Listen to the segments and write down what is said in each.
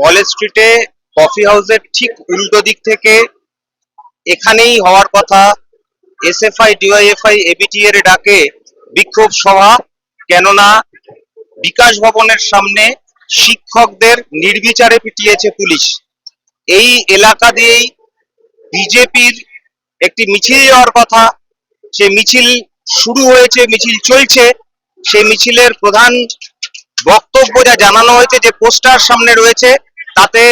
College স্ট্রিটে coffee হাউসের ঠিক উল্টো দিক থেকে এখানেই হওয়ার কথা। এসএফআই ডিওয়াইএফআই এবিটি এর ডাকে বিক্ষোভ সভা, কেননা বিকাশ ভবনের সামনে শিক্ষকদের নির্বিচারে পিটিয়েছে পুলিশ। এই এলাকা দিয়েই বিজেপির একটি মিছিল যাওয়ার কথা। সে মিছিল শুরু হয়েছে, মিছিল চলছে। সেই মিছিলের প্রধান বক্তব্য যা জানানো হয়েছে, যে পোস্টার সামনে রয়েছে তাতে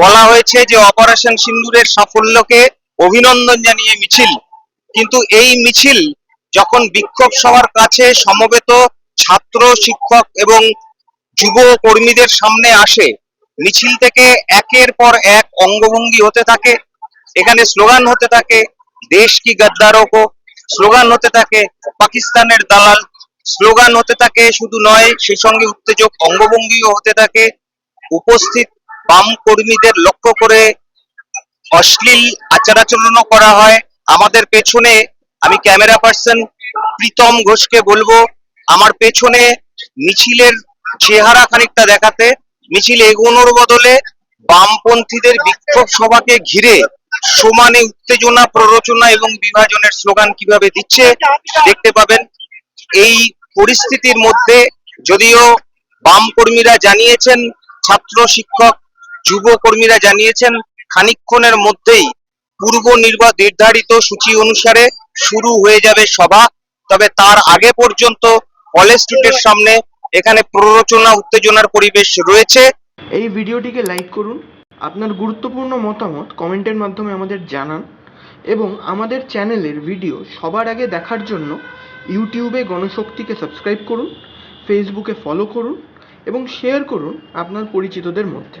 বলা হয়েছে যে অপারেশন সিন্দুরের সাফল্যকে অভিনন্দন জানিয়ে মিছিল। কিন্তু এই মিছিল যখন বিক্ষোভ সভার কাছে সমবেত ছাত্র, শিক্ষক এবং যুব কর্মীদের সামনে আসে, মিছিল থেকে একের পর এক অঙ্গভঙ্গি হতে থাকে। এখানে স্লোগান হতে থাকে, দেশ কি গদ্দারও কো? স্লোগান হতে থাকে, পাকিস্তানের দালাল। স্লোগান হতে থাকে, শুধু নয় সেই সঙ্গে উত্তেজক অঙ্গভঙ্গিও হতে থাকে। উপস্থিত বাম কর্মীদের লক্ষ্য করে অশ্লীল আচার আচরণও করা হয়। আমাদের পেছনে আমি ক্যামেরা পার্সন প্রীতম ঘোষকে বলব, আমার পেছনে মিছিলের চেহারা খানিকটা দেখাতে। মিছিল এগোনোর বদলে বামপন্থীদের বিক্ষোভ সভাকে ঘিরে সমানে উত্তেজনা, প্ররোচনা এবং বিভাজনের স্লোগান কীভাবে দিচ্ছে দেখতে পাবেন। এই পরিস্থিতির মধ্যে যদিও বাম কর্মীরা জানিয়েছেন, ছাত্র, শিক্ষক যুব কর্মীরা জানিয়েছেন, খানিকক্ষণের মধ্যেই পূর্ব নির্ধারিত সূচি অনুসারে শুরু হয়ে যাবে সভা। তবে তার আগে পর্যন্ত কলেজ স্ট্রিটের সামনে এখানে প্ররোচনা, উত্তেজনার পরিবেশ রয়েছে। এই ভিডিওটিকে লাইক করুন, আপনার গুরুত্বপূর্ণ মতামত কমেন্টের মাধ্যমে আমাদের জানান এবং আমাদের চ্যানেলের ভিডিও সবার আগে দেখার জন্য ইউটিউবে গণশক্তিকে সাবস্ক্রাইব করুন, ফেসবুকে ফলো করুন এবং শেয়ার করুন আপনার পরিচিতদের মধ্যে।